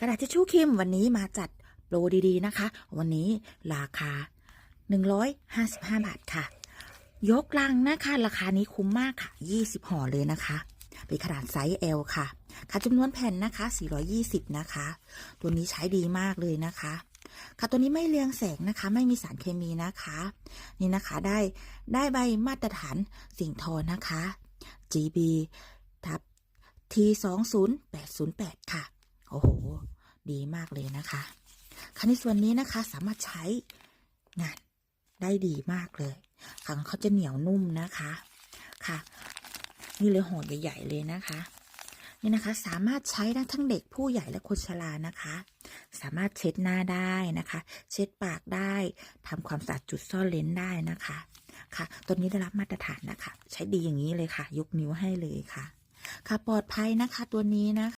กระดาษทิชชู่คิมวันนี้มาจัดโปรดีๆนะคะ วันนี้ราคา 155 บาทค่ะ ยกลังนะคะ ราคานี้คุ้มมากค่ะ 20 ห่อเลยนะคะเป็นขนาดไซส์ L ค่ะค่ะจำนวนแผ่นนะคะ 420 นะคะ ตัวนี้ใช้ดีมากเลยนะคะ ค่ะตัวนี้ไม่เรืองแสงนะคะ ไม่มีสารเคมีนะคะ นี่นะคะได้ได้ใบมาตรฐานสิ่งทอนะคะ GB ทับ T 2 0 8 0 8 ค่ะ โอ้โห ดีมากเลยนะคะค่ะในส่วนนี้นะคะสามารถใช้งานได้ดีมากเลยค่ะเขาจะเหนียวนุ่มนะคะ ค่ะ นี่เลยห่อใหญ่ๆเลยนะคะ นี่นะคะสามารถใช้ได้ทั้งเด็กผู้ใหญ่และคนชรานะคะ สามารถเช็ดหน้าได้นะคะ เช็ดปากได้ทำความสะอาดจุดซ่อนเลนได้นะคะ ค่ะ ตัวนี้ได้รับมาตรฐานนะคะ ใช้ดีอย่างนี้เลยค่ะ ยกนิ้วให้เลยค่ะ ค่ะปลอดภัยนะคะตัวนี้นะ